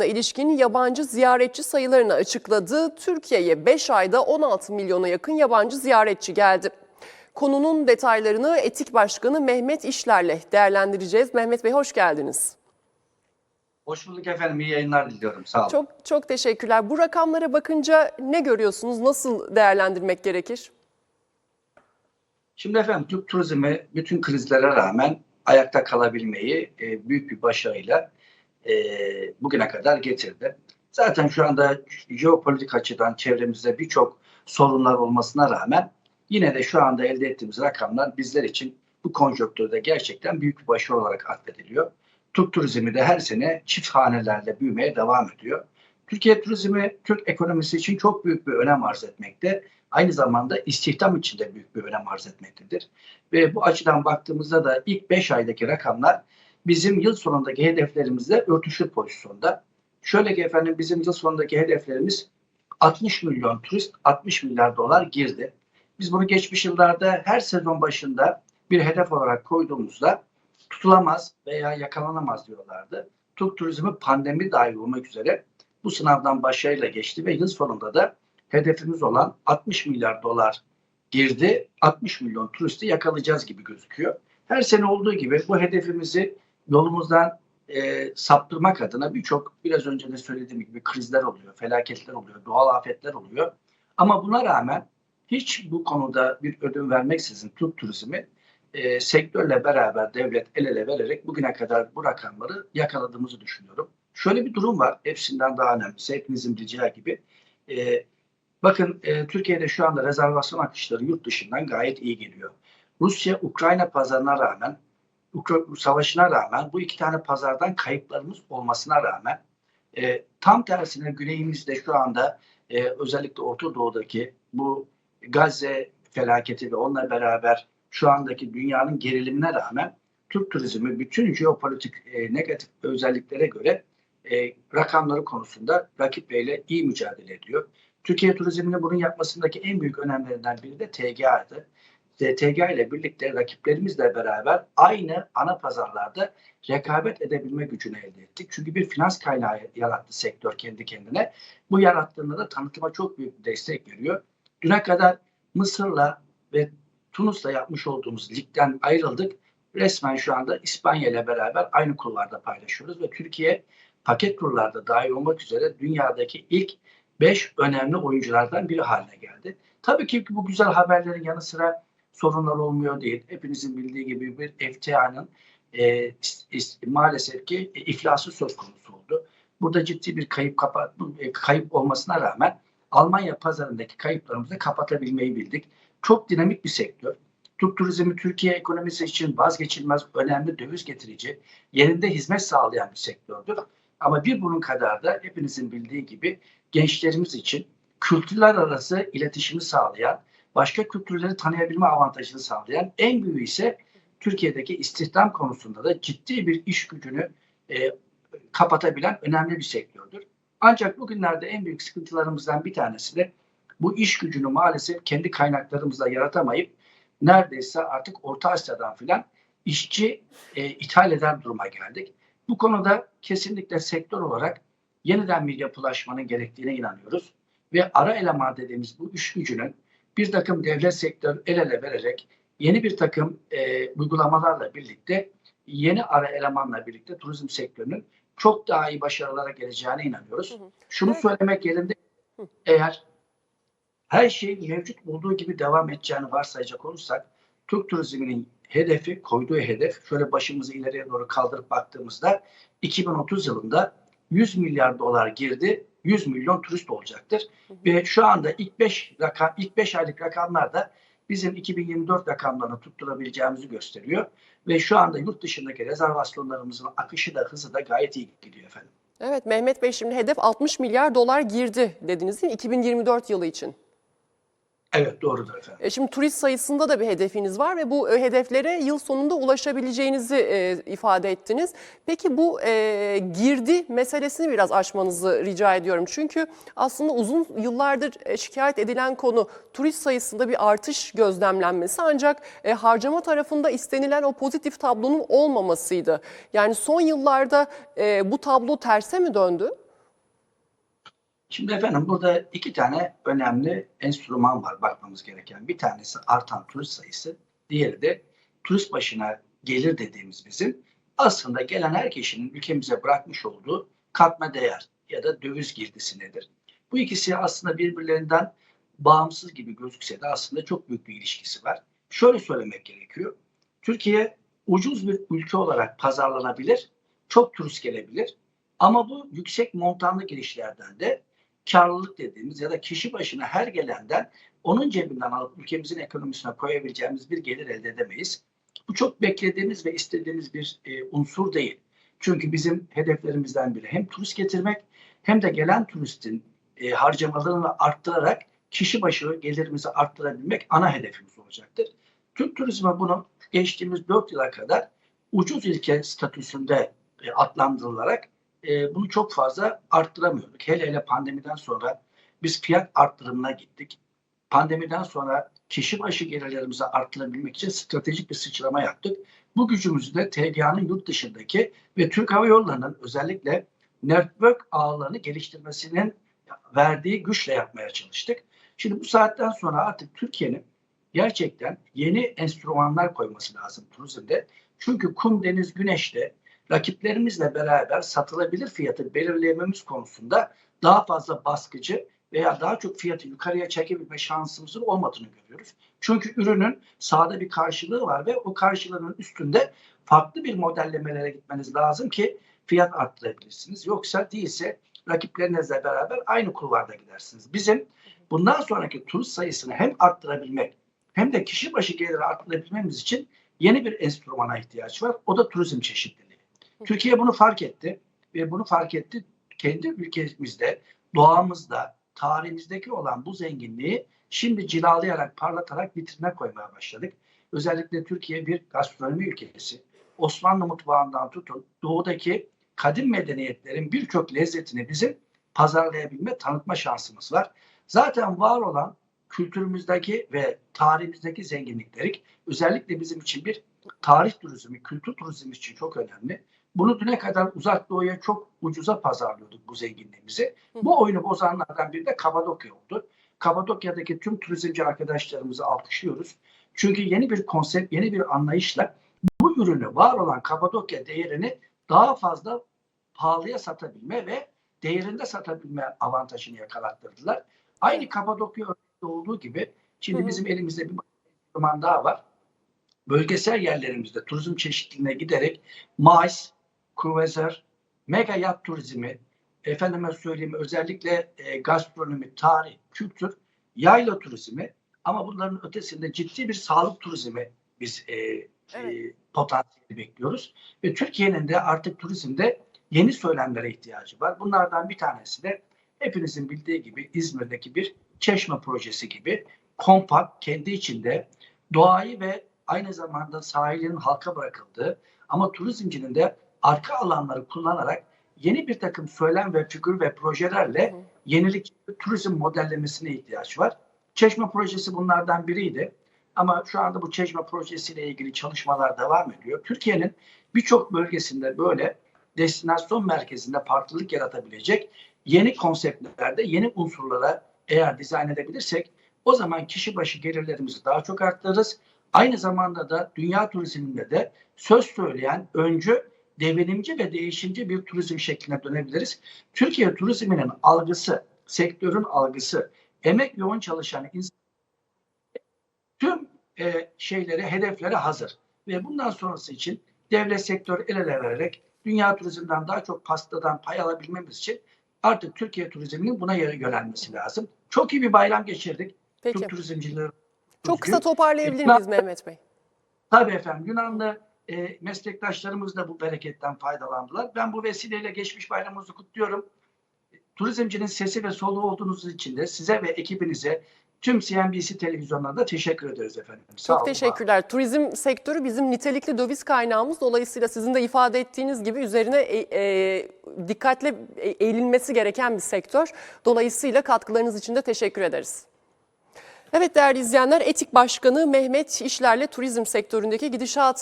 ilişkin yabancı ziyaretçi sayılarını açıkladı. Türkiye'ye 5 ayda 16 milyona yakın yabancı ziyaretçi geldi. Konunun detaylarını Etik Başkanı Mehmet İşler'le değerlendireceğiz. Mehmet Bey hoş geldiniz. Hoş bulduk efendim. İyi yayınlar diliyorum. Sağ olun. Çok çok teşekkürler. Bu rakamlara bakınca ne görüyorsunuz? Nasıl değerlendirmek gerekir? Şimdi efendim Türk turizmi bütün krizlere rağmen ayakta kalabilmeyi e, büyük bir başarıyla e, bugüne kadar getirdi. Zaten şu anda jeopolitik açıdan çevremizde birçok sorunlar olmasına rağmen yine de şu anda elde ettiğimiz rakamlar bizler için bu konjonktürde gerçekten büyük bir başarı olarak atfediliyor. Türk turizmi de her sene çift hanelerle büyümeye devam ediyor. Türkiye turizmi Türk ekonomisi için çok büyük bir önem arz etmekte. Aynı zamanda istihdam için de büyük bir önem arz etmektedir. Ve bu açıdan baktığımızda da ilk 5 aydaki rakamlar bizim yıl sonundaki hedeflerimizle örtüşür pozisyonda. Şöyle ki efendim bizim yıl sonundaki hedeflerimiz 60 milyon turist 60 milyar dolar girdi. Biz bunu geçmiş yıllarda her sezon başında bir hedef olarak koyduğumuzda tutulamaz veya yakalanamaz diyorlardı. Türk turizmi pandemi dahil olmak üzere bu sınavdan başarıyla geçti ve yıl sonunda da hedefimiz olan 60 milyar dolar girdi. 60 milyon turisti yakalayacağız gibi gözüküyor. Her sene olduğu gibi bu hedefimizi yolumuzdan e, saptırmak adına birçok biraz önce de söylediğim gibi krizler oluyor, felaketler oluyor, doğal afetler oluyor. Ama buna rağmen hiç bu konuda bir ödün vermeksizin Türk turizmi e, sektörle beraber devlet el ele vererek bugüne kadar bu rakamları yakaladığımızı düşünüyorum. Şöyle bir durum var. Hepsinden daha önemlisi hepinizin bileceği gibi. E, bakın e, Türkiye'de şu anda rezervasyon akışları yurt dışından gayet iyi geliyor. Rusya-Ukrayna pazarına rağmen Ukra- savaşına rağmen bu iki tane pazardan kayıplarımız olmasına rağmen e, tam tersine güneyimizde şu anda e, özellikle Orta Doğu'daki bu Gazze felaketi ve onunla beraber şu andaki dünyanın gerilimine rağmen Türk turizmi bütün jeopolitik e, negatif özelliklere göre e, rakamları konusunda rakipleriyle iyi mücadele ediyor. Türkiye turizminin bunun yapmasındaki en büyük önemlerinden biri de TGA'dı. TG ile birlikte rakiplerimizle beraber aynı ana pazarlarda rekabet edebilme gücünü elde ettik. Çünkü bir finans kaynağı yarattı sektör kendi kendine. Bu yarattığında da tanıtıma çok büyük bir destek veriyor. Düne kadar Mısır'la ve Tunus'la yapmış olduğumuz ligden ayrıldık. Resmen şu anda İspanya ile beraber aynı kulvarda paylaşıyoruz ve Türkiye paket turlarda dahil olmak üzere dünyadaki ilk 5 önemli oyunculardan biri haline geldi. Tabii ki bu güzel haberlerin yanı sıra sorunlar olmuyor değil. Hepinizin bildiği gibi bir FTA'nın e, maalesef ki e, iflası söz konusu oldu. Burada ciddi bir kayıp kapa- e, kayıp olmasına rağmen Almanya pazarındaki kayıplarımızı kapatabilmeyi bildik. Çok dinamik bir sektör. Türk turizmi Türkiye ekonomisi için vazgeçilmez önemli döviz getirici, yerinde hizmet sağlayan bir sektördür. Ama bir bunun kadar da hepinizin bildiği gibi gençlerimiz için kültürler arası iletişimi sağlayan, başka kültürleri tanıyabilme avantajını sağlayan, en büyüğü ise Türkiye'deki istihdam konusunda da ciddi bir iş gücünü e, kapatabilen önemli bir sektördür. Ancak bugünlerde en büyük sıkıntılarımızdan bir tanesi de bu iş gücünü maalesef kendi kaynaklarımızla yaratamayıp neredeyse artık Orta Asya'dan filan işçi e, ithal eden duruma geldik. Bu konuda kesinlikle sektör olarak yeniden bir yapılaşmanın gerektiğine inanıyoruz. Ve ara eleman dediğimiz bu iş gücünün bir takım devlet sektör el ele vererek yeni bir takım e, uygulamalarla birlikte yeni ara elemanla birlikte turizm sektörünün çok daha iyi başarılara geleceğine inanıyoruz. Hı hı. Şunu Evet. söylemek yerinde Hı. eğer her şey mevcut olduğu gibi devam edeceğini varsayacak olursak Türk turizminin hedefi, koyduğu hedef şöyle başımızı ileriye doğru kaldırıp baktığımızda 2030 yılında 100 milyar dolar girdi, 100 milyon turist olacaktır. Hı hı. Ve şu anda ilk 5 rakam ilk 5 aylık rakamlar da bizim 2024 rakamlarını tutturabileceğimizi gösteriyor ve şu anda yurt dışındaki rezervasyonlarımızın akışı da hızı da gayet iyi gidiyor efendim. Evet Mehmet Bey şimdi hedef 60 milyar dolar girdi dediniz değil mi 2024 yılı için? Evet doğrudur efendim. E, Şimdi turist sayısında da bir hedefiniz var ve bu e, hedeflere yıl sonunda ulaşabileceğinizi e, ifade ettiniz. Peki bu e, girdi meselesini biraz açmanızı rica ediyorum. Çünkü aslında uzun yıllardır e, şikayet edilen konu turist sayısında bir artış gözlemlenmesi ancak e, harcama tarafında istenilen o pozitif tablonun olmamasıydı. Yani son yıllarda e, bu tablo terse mi döndü? Şimdi efendim burada iki tane önemli enstrüman var bakmamız gereken. Bir tanesi artan turist sayısı, diğeri de turist başına gelir dediğimiz bizim aslında gelen her kişinin ülkemize bırakmış olduğu katma değer ya da döviz girdisi nedir? Bu ikisi aslında birbirlerinden bağımsız gibi gözükse de aslında çok büyük bir ilişkisi var. Şöyle söylemek gerekiyor. Türkiye ucuz bir ülke olarak pazarlanabilir, çok turist gelebilir. Ama bu yüksek montanlı girişlerden de karlılık dediğimiz ya da kişi başına her gelenden onun cebinden alıp ülkemizin ekonomisine koyabileceğimiz bir gelir elde edemeyiz. Bu çok beklediğimiz ve istediğimiz bir e, unsur değil. Çünkü bizim hedeflerimizden biri hem turist getirmek hem de gelen turistin e, harcamalarını arttırarak kişi başı gelirimizi arttırabilmek ana hedefimiz olacaktır. Türk turizmi bunu geçtiğimiz 4 yıla kadar ucuz ülke statüsünde e, adlandırılarak e, bunu çok fazla arttıramıyorduk. Hele hele pandemiden sonra biz fiyat arttırımına gittik. Pandemiden sonra kişi başı gelirlerimizi arttırabilmek için stratejik bir sıçrama yaptık. Bu gücümüzü de TGA'nın yurt dışındaki ve Türk Hava Yolları'nın özellikle network ağlarını geliştirmesinin verdiği güçle yapmaya çalıştık. Şimdi bu saatten sonra artık Türkiye'nin gerçekten yeni enstrümanlar koyması lazım turizmde. Çünkü kum, deniz, güneşte rakiplerimizle beraber satılabilir fiyatı belirleyememiz konusunda daha fazla baskıcı veya daha çok fiyatı yukarıya çekebilme şansımızın olmadığını görüyoruz. Çünkü ürünün sahada bir karşılığı var ve o karşılığının üstünde farklı bir modellemelere gitmeniz lazım ki fiyat arttırabilirsiniz. Yoksa değilse rakiplerinizle beraber aynı kulvarda gidersiniz. Bizim bundan sonraki turist sayısını hem arttırabilmek hem de kişi başı geliri arttırabilmemiz için yeni bir enstrümana ihtiyaç var. O da turizm çeşitliliği. Türkiye bunu fark etti ve bunu fark etti kendi ülkemizde, doğamızda, tarihimizdeki olan bu zenginliği şimdi cilalayarak, parlatarak vitrine koymaya başladık. Özellikle Türkiye bir gastronomi ülkesi. Osmanlı mutfağından tutun doğudaki kadim medeniyetlerin birçok lezzetini bizim pazarlayabilme, tanıtma şansımız var. Zaten var olan kültürümüzdeki ve tarihimizdeki zenginlikleri özellikle bizim için bir tarih turizmi, kültür turizmi için çok önemli. Bunu düne kadar uzak doğuya çok ucuza pazarlıyorduk bu zenginliğimizi. Bu oyunu bozanlardan biri de Kapadokya oldu. Kapadokya'daki tüm turizmci arkadaşlarımızı alkışlıyoruz. Çünkü yeni bir konsept, yeni bir anlayışla bu ürünü, var olan Kapadokya değerini daha fazla pahalıya satabilme ve değerinde satabilme avantajını yakalattırdılar. Aynı Kapadokya örneğinde olduğu gibi şimdi Hı hı. bizim elimizde bir enstrüman daha var. Bölgesel yerlerimizde turizm çeşitliliğine giderek MICE, Cruiser, mega yat turizmi, efendime söyleyeyim özellikle e, gastronomi, tarih, kültür, yayla turizmi ama bunların ötesinde ciddi bir sağlık turizmi biz e, Evet. e, potansiyeli bekliyoruz. Ve Türkiye'nin de artık turizmde yeni söylemlere ihtiyacı var. Bunlardan bir tanesi de hepinizin bildiği gibi İzmir'deki bir çeşme projesi gibi kompakt, kendi içinde doğayı ve aynı zamanda sahilin halka bırakıldığı ama turizmcinin de arka alanları kullanarak yeni bir takım söylem ve figür ve projelerle yenilik turizm modellemesine ihtiyaç var. Çeşme projesi bunlardan biriydi. Ama şu anda bu Çeşme projesiyle ilgili çalışmalar devam ediyor. Türkiye'nin birçok bölgesinde böyle destinasyon merkezinde farklılık yaratabilecek yeni konseptlerde yeni unsurlara eğer dizayn edebilirsek o zaman kişi başı gelirlerimizi daha çok arttırırız. Aynı zamanda da dünya turizminde de söz söyleyen öncü, devrimci ve değişimci bir turizm şekline dönebiliriz. Türkiye turizminin algısı, sektörün algısı, emek yoğun çalışan insan tüm e, şeyleri, hedeflere hazır. Ve bundan sonrası için devlet sektörü el ele vererek dünya turizmden daha çok pastadan pay alabilmemiz için artık Türkiye turizminin buna yö- yönelmesi lazım. Çok iyi bir bayram geçirdik. Peki. Türk turizmcileri. Çok kısa toparlayabilir miyiz Mehmet Bey? Tabii efendim Yunanlı e, meslektaşlarımız da bu bereketten faydalandılar. Ben bu vesileyle geçmiş bayramımızı kutluyorum. Turizmcinin sesi ve soluğu olduğunuz için de size ve ekibinize tüm CNBC televizyonlarında teşekkür ederiz efendim. Sağ Çok olun. teşekkürler. Turizm sektörü bizim nitelikli döviz kaynağımız. Dolayısıyla sizin de ifade ettiğiniz gibi üzerine e, e, dikkatle e- eğilinmesi gereken bir sektör. Dolayısıyla katkılarınız için de teşekkür ederiz. Evet değerli izleyenler, Etik Başkanı Mehmet İşler'le turizm sektöründeki gidişatı